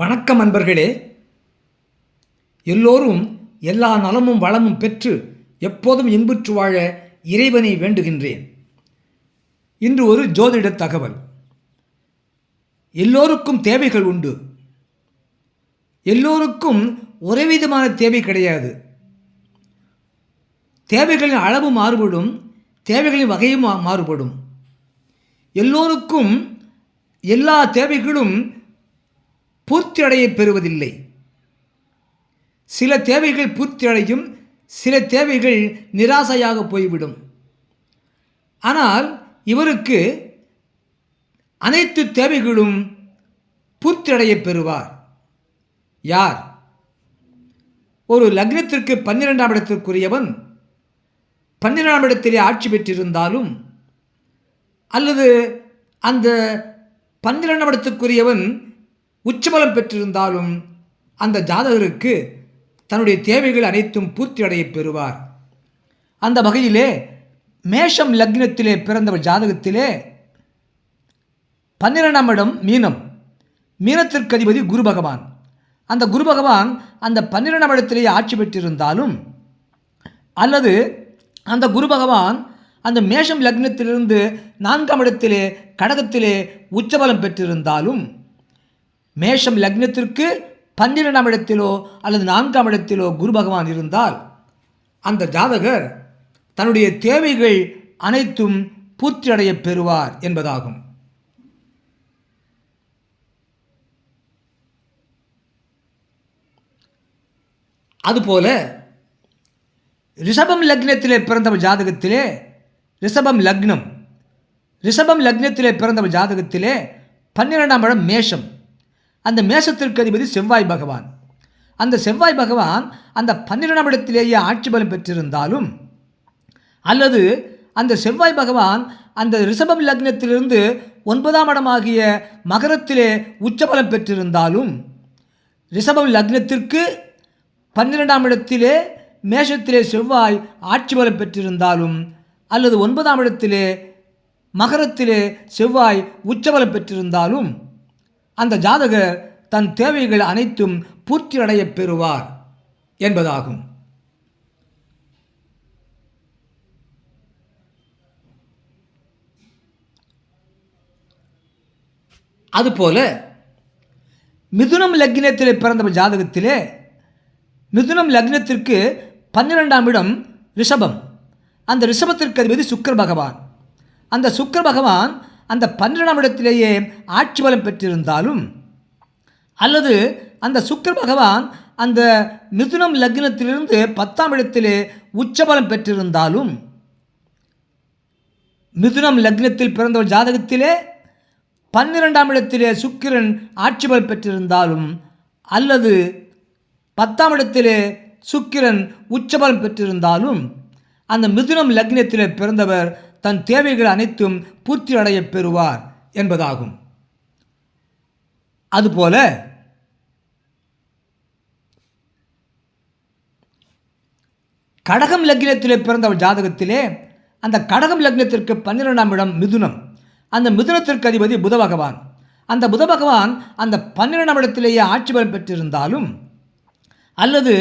வணக்கம் அன்பர்களே. எல்லோரும் எல்லா நலமும் வளமும் பெற்று எப்போதும் இன்புற்று வாழ இறைவனை வேண்டுகின்றேன். இன்று ஒரு ஜோதிட தகவல். எல்லோருக்கும் தேவைகள் உண்டு. எல்லோருக்கும் ஒரே விதமான தேவை கிடையாது. தேவைகளின் அளவு மாறுபடும் தேவைகளின் வகையும் மா- மாறுபடும். எல்லோருக்கும் எல்லா தேவைகளும் பூர்த்தி அடைய பெறுவதில்லை. சில தேவைகள் பூர்த்தி அடையும் சில தேவைகள் நிராசையாக போய்விடும். ஆனால் இவருக்கு அனைத்து தேவைகளும் பூர்த்தியடைய பெறுவார். யார்? ஒரு லக்னத்திற்கு பன்னிரெண்டாம் இடத்திற்குரியவன் பன்னிரெண்டாம் இடத்திலே ஆட்சி பெற்றிருந்தாலும் அல்லது அந்த பன்னிரெண்டாம் இடத்துக்குரியவன் உச்சபலம் பெற்றிருந்தாலும் அந்த ஜாதகருக்கு தன்னுடைய தேவைகள் அனைத்தும் பூர்த்தி அடைய பெறுவார். அந்த வகையிலே மேஷம் லக்னத்திலே பிறந்தவர் ஜாதகத்திலே பன்னிரெண்டாம் இடம் மீனம். மீனத்திற்கு அதிபதி குரு பகவான். அந்த குரு பகவான் அந்த பன்னிரெண்டாம் இடத்திலேயே ஆட்சி பெற்றிருந்தாலும் அல்லது அந்த குரு பகவான் அந்த மேஷம் லக்னத்திலிருந்து நான்காம் இடத்திலே கடகத்திலே உச்சபலம் பெற்றிருந்தாலும் மேஷம் லக்னத்திற்கு பன்னிரெண்டாம் இடத்திலோ அல்லது நான்காம் இடத்திலோ குரு பகவான் இருந்தால் அந்த ஜாதகர் தன்னுடைய தேவைகள் அனைத்தும் பூர்த்தி அடைய பெறுவார் என்பதாகும். அதுபோல ரிஷபம் லக்னத்திலே பிறந்தவர் ஜாதகத்திலே ரிஷபம் லக்னம் ரிஷபம் லக்னத்திலே பிறந்தவர் ஜாதகத்திலே பன்னிரெண்டாம் இடம் மேஷம். அந்த மேஷத்திற்கு அதிபதி செவ்வாய் பகவான். அந்த செவ்வாய் பகவான் அந்த பன்னிரெண்டாம் இடத்திலேயே ஆட்சி பலம் பெற்றிருந்தாலும் அல்லது அந்த செவ்வாய் பகவான் அந்த ரிஷபம் லக்னத்திலிருந்து ஒன்பதாம் இடமாகிய மகரத்திலே உச்சபலம் பெற்றிருந்தாலும் ரிஷபம் லக்னத்திற்கு பன்னிரெண்டாம் இடத்திலே மேஷத்திலே செவ்வாய் ஆட்சி பலம் பெற்றிருந்தாலும் அல்லது ஒன்பதாம் இடத்திலே மகரத்திலே செவ்வாய் உச்சபலம் பெற்றிருந்தாலும் அந்த ஜாதகர் தன் தேவைகள் அனைத்தும் பூர்த்தி அடையப் பெறுவார் என்பதாகும். அதுபோல மிதுனம் லக்னத்திலே பிறந்த ஜாதகத்திலே மிதுனம் லக்னத்திற்கு பன்னிரெண்டாம் இடம் ரிஷபம். அந்த ரிஷபத்திற்கு அதிபதி சுக்கர் பகவான். அந்த சுக்கர் பகவான் அந்த பன்னிரெண்டாம் இடத்திலேயே ஆட்சி பலம் பெற்றிருந்தாலும் அல்லது அந்த சுக்கர பகவான் அந்த மிதுனம் லக்னத்திலிருந்து பத்தாம் இடத்திலே உச்சபலம் பெற்றிருந்தாலும் மிதுனம் லக்னத்தில் பிறந்தவர் ஜாதகத்திலே பன்னிரெண்டாம் இடத்திலே சுக்கிரன் ஆட்சி பலம் பெற்றிருந்தாலும் அல்லது பத்தாம் இடத்திலே சுக்கிரன் உச்சபலம் பெற்றிருந்தாலும் அந்த மிதுனம் லக்னத்திலே பிறந்தவர் தன் தேவைகள் அனைத்தும் பூர்த்தி அடையப் பெறுவார் என்பதாகும். அதுபோல கடகம் லக்னத்திலே பிறந்தவர் ஜாதகத்திலே அந்த கடகம் லக்னத்திற்கு பன்னிரெண்டாம் இடம் மிதுனம். அந்த மிதுனத்திற்கு அதிபதி புத பகவான். அந்த புத பகவான் அந்த பன்னிரெண்டாம் இடத்திலேயே ஆட்சி பலம் பெற்றிருந்தாலும் அல்லது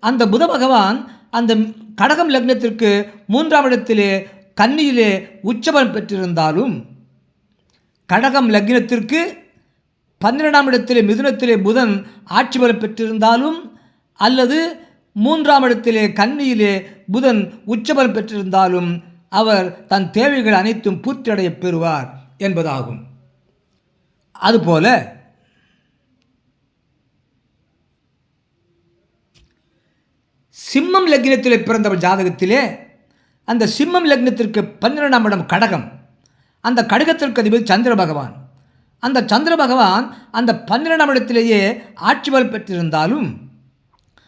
அந்த புத பகவான் அந்த கடகம் லக்னத்திற்கு மூன்றாம் இடத்திலே கன்னியிலே உச்சபலம் பெற்றிருந்தாலும் கடகம் லக்னத்திற்கு பன்னிரெண்டாம் இடத்திலே மிதுனத்திலே புதன் ஆட்சி பலம் பெற்றிருந்தாலும் அல்லது மூன்றாம் இடத்திலே கன்னியிலே புதன் உச்சபலம் பெற்றிருந்தாலும் அவர் தன் தேவைகள் அனைத்தும் பூர்த்தியடைய பெறுவார் என்பதாகும். அதுபோல சிம்மம் லக்னத்திலே பிறந்தவர் ஜாதகத்திலே அந்த சிம்மம் லக்னத்திற்கு பன்னிரெண்டாம் இடம் கடகம். அந்த கடகத்திற்கு அதிபதி சந்திர பகவான். அந்த சந்திர பகவான் அந்த பன்னிரெண்டாம் இடத்திலேயே ஆட்சி பல் பெற்றிருந்தாலும்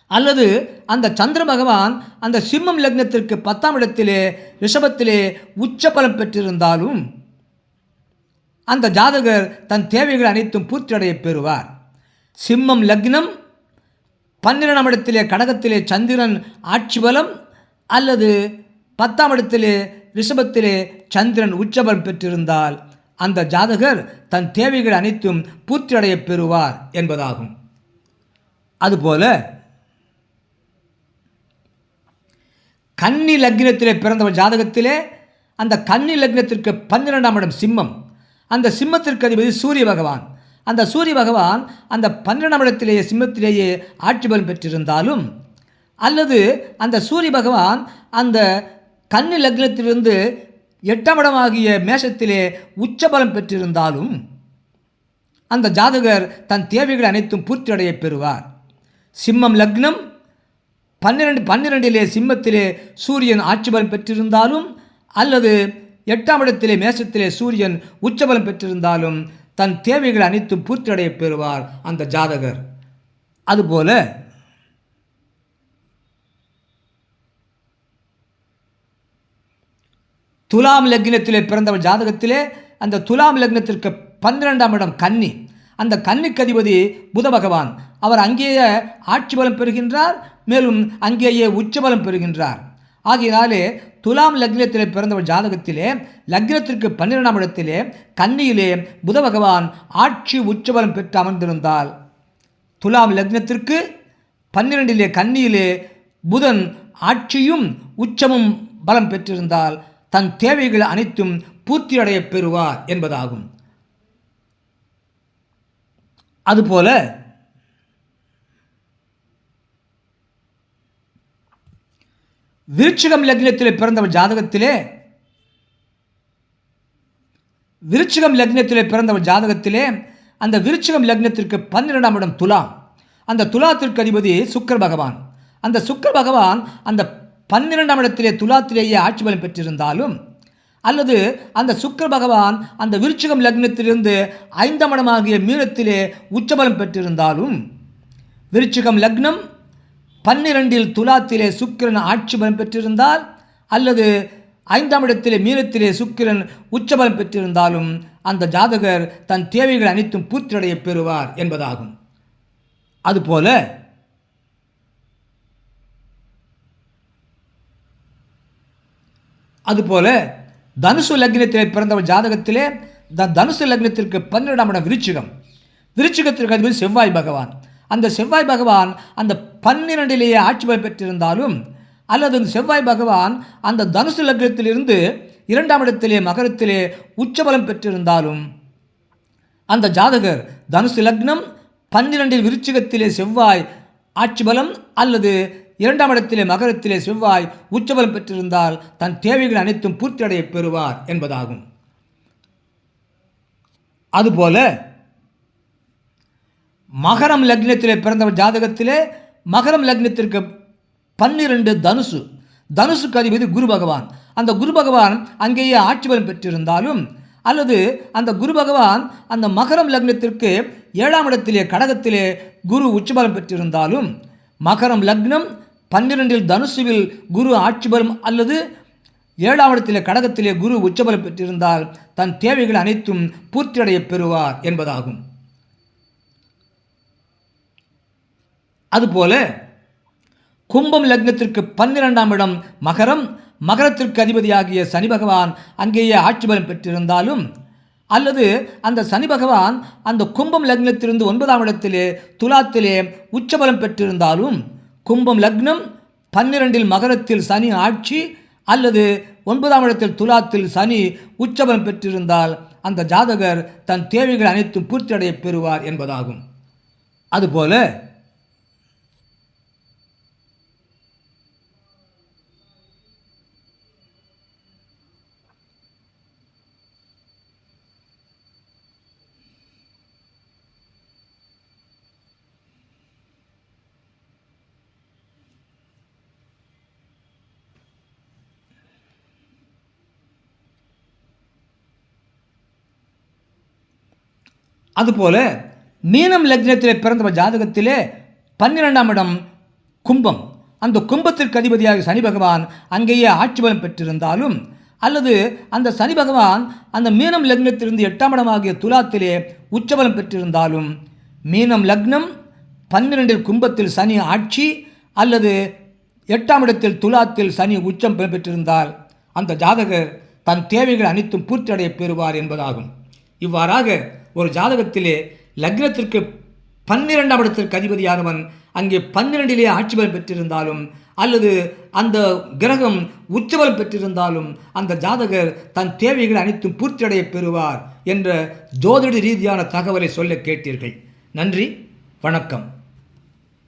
அல்லது அந்த சந்திர பகவான் அந்த சிம்மம் லக்னத்திற்கு பத்தாம் இடத்திலே ரிஷபத்திலே உச்ச பலம் பெற்றிருந்தாலும் அந்த ஜாதகர் தன் தேவைகள் அனைத்தும் பூர்த்தி அடையப் பெறுவார். சிம்மம் லக்னம் பன்னிரெண்டாம் இடத்திலே கடகத்திலே சந்திரன் ஆட்சி பலம் அல்லது பத்தாம் இடத்திலே ரிஷபத்திலே சந்திரன் உச்சபலம் பெற்றிருந்தால் அந்த ஜாதகர் தன் தேவைகள் அனைத்தும் பூர்த்தி பெறுவார் என்பதாகும். அதுபோல கன்னி லக்னத்திலே பிறந்தவர் ஜாதகத்திலே அந்த கன்னி லக்னத்திற்கு பன்னிரெண்டாம் இடம் சிம்மம். அந்த சிம்மத்திற்கு அதிபதி சூரிய பகவான். அந்த சூரிய பகவான் அந்த பன்னிரெண்டாம் இடத்திலேயே சிம்மத்திலேயே ஆட்சி பலம் பெற்றிருந்தாலும் அல்லது அந்த சூரிய பகவான் அந்த கன்னி லக்னத்திலிருந்து எட்டாம் இடமாகிய மேஷத்திலே உச்சபலம் பெற்றிருந்தாலும் அந்த ஜாதகர் தன் தேவைகள் அனைத்தும் பூர்த்தியடைய பெறுவார். சிம்மம் லக்னம் பன்னிரெண்டு பன்னிரெண்டிலே சிம்மத்திலே சூரியன் ஆட்சிபலம் பெற்றிருந்தாலும் அல்லது எட்டாம் இடத்திலே மேசத்திலே சூரியன் உச்சபலம் பெற்றிருந்தாலும் தன் தேவைகள் அனைத்தும் பூர்த்தியடைய பெறுவார் அந்த ஜாதகர். அதுபோல துலாம் லக்னத்திலே பிறந்தவர் ஜாதகத்திலே அந்த துலாம் லக்னத்திற்கு பன்னிரெண்டாம் இடம் கன்னி. அந்த கன்னிக்கு அதிபதி புத பகவான். அவர் அங்கேயே ஆட்சி பலம் பெறுகின்றார் மேலும் அங்கேயே உச்சபலம் பெறுகின்றார். ஆகையினாலே துலாம் லக்னத்திலே பிறந்தவர் ஜாதகத்திலே லக்னத்திற்கு பன்னிரெண்டாம் இடத்திலே கன்னியிலே புத பகவான் ஆட்சி உச்சபலம் பெற்று அமர்ந்திருந்தால். துலாம் லக்னத்திற்கு பன்னிரெண்டிலே கன்னியிலே புதன் ஆட்சியும் உச்சமும் பலம் பெற்றிருந்தால் தன் தேவைகள் அனைத்தும் பூர்த்தியடைய பெறுவார் என்பதாகும். அதுபோல விருச்சிகம் லக்னத்தில் பிறந்தவர் ஜாதகத்திலே விருச்சிகம் லக்னத்திலே பிறந்தவர் ஜாதகத்திலே அந்த விருச்சிகம் லக்னத்திற்கு பன்னிரெண்டாம் இடம் துலாம். அந்த துலாத்திற்கு அதிபதி சுக்கர் பகவான். அந்த சுக்கர் பகவான் அந்த பன்னிரெண்டாம் இடத்திலே துலாத்திலேயே ஆட்சி பலம் பெற்றிருந்தாலும் அல்லது அந்த சுக்கர பகவான் அந்த விருச்சிகம் லக்னத்திலிருந்து ஐந்தாம் இடமாகிய மீனத்திலே உச்சபலம் பெற்றிருந்தாலும் விருச்சிகம் லக்னம் பன்னிரெண்டில் துலாத்திலே சுக்கிரன் ஆட்சி பலம் பெற்றிருந்தால் அல்லது ஐந்தாம் இடத்திலே மீனத்திலே சுக்கிரன் உச்சபலம் பெற்றிருந்தாலும் அந்த ஜாதகர் தன் தேவைகள் அனைத்தும் பூர்த்தியடைய பெறுவார் என்பதாகும். அதுபோல அதுபோல தனுசு லக்னத்திலே பிறந்தவர் ஜாதகத்திலே த தனுசு லக்னத்திற்கு பன்னிரெண்டாம் இடம் விருச்சிகம். விருச்சிகத்திற்கு அதிபதி செவ்வாய் பகவான். அந்த செவ்வாய் பகவான் அந்த பன்னிரெண்டிலேயே ஆட்சி பெற்றிருந்தாலும் அல்லது அந்த செவ்வாய் பகவான் அந்த தனுசு லக்னத்திலிருந்து இரண்டாம் இடத்திலே மகரத்திலே உச்சபலம் பெற்றிருந்தாலும் அந்த ஜாதகர் தனுசு லக்னம் பன்னிரெண்டில் விருச்சிகத்திலே செவ்வாய் ஆட்சி பலம் அல்லது இரண்டாம் இடத்திலே மகரத்திலே செவ்வாய் உச்சபலம் பெற்றிருந்தால் தன் தேவைகள் அனைத்தும் பூர்த்தியடைய பெறுவார் என்பதாகும். அதுபோல மகரம் லக்னத்திலே பிறந்தவர் ஜாதகத்திலே மகரம் லக்னத்திற்கு பன்னிரண்டு தனுசு. தனுசுக்கு அதிபதி குரு பகவான். அந்த குரு பகவான் அங்கேயே ஆட்சி பலம் பெற்றிருந்தாலும் அல்லது அந்த குரு பகவான் அந்த மகரம் லக்னத்திற்கு ஏழாம் இடத்திலே கடகத்திலே குரு உச்சபலம் பெற்றிருந்தாலும் மகரம் லக்னம் பன்னிரெண்டில் தனுசுவில் குரு ஆட்சி பலம் அல்லது ஏழாம் இடத்திலே கடகத்திலே குரு உச்சபலம் பெற்றிருந்தால் தன் தேவைகள் அனைத்தும் பூர்த்தியடைய பெறுவார் என்பதாகும். அதுபோல கும்பம் லக்னத்திற்கு பன்னிரெண்டாம் இடம் மகரம். மகரத்திற்கு அதிபதியாகிய சனி பகவான் அங்கேயே ஆட்சி பலம் பெற்றிருந்தாலும் அல்லது அந்த சனி பகவான் அந்த கும்பம் லக்னத்திலிருந்து ஒன்பதாம் இடத்திலே துலாத்திலே உச்சபலம் பெற்றிருந்தாலும் கும்பம் லக்னம் பன்னிரெண்டில் மகரத்தில் சனி ஆட்சி அல்லது ஒன்பதாம் இடத்தில் துலாத்தில் சனி உச்சபலம் பெற்றிருந்தால் அந்த ஜாதகர் தன் தேவைகள் அனைத்தும் பூர்த்தியடைய பெறுவார் என்பதாகும். அதுபோல அதுபோல மீனம் லக்னத்திலே பிறந்த ஜாதகத்திலே பன்னிரெண்டாம் இடம் கும்பம். அந்த கும்பத்திற்கு அதிபதியாக சனி பகவான் அங்கேயே ஆட்சி பலம் பெற்றிருந்தாலும் அல்லது அந்த சனி பகவான் அந்த மீனம் லக்னத்திலிருந்து எட்டாம் இடமாகிய துலாத்திலே உச்சபலம் பெற்றிருந்தாலும் மீனம் லக்னம் பன்னிரெண்டில் கும்பத்தில் சனி ஆட்சி அல்லது எட்டாம் இடத்தில் துலாத்தில் சனி உச்சம் பெற்றிருந்தால் அந்த ஜாதகர் தன் தேவைகள் அனைத்தும் பூர்த்தி அடைய பெறுவார் என்பதாகும். இவ்வாறாக ஒரு ஜாதகத்திலே லக்னத்திற்கு பன்னிரெண்டாம் இடத்திற்கு அதிபதியானவன் அங்கே பன்னிரெண்டிலே ஆட்சி பலம் பெற்றிருந்தாலும் அல்லது அந்த கிரகம் உச்சபலம் பெற்றிருந்தாலும் அந்த ஜாதகர் தன் தேவைகள் அனைத்தும் பூர்த்தியடைய பெறுவார் என்ற ஜோதிட ரீதியான தகவலை சொல்ல கேட்டீர்கள். நன்றி வணக்கம்.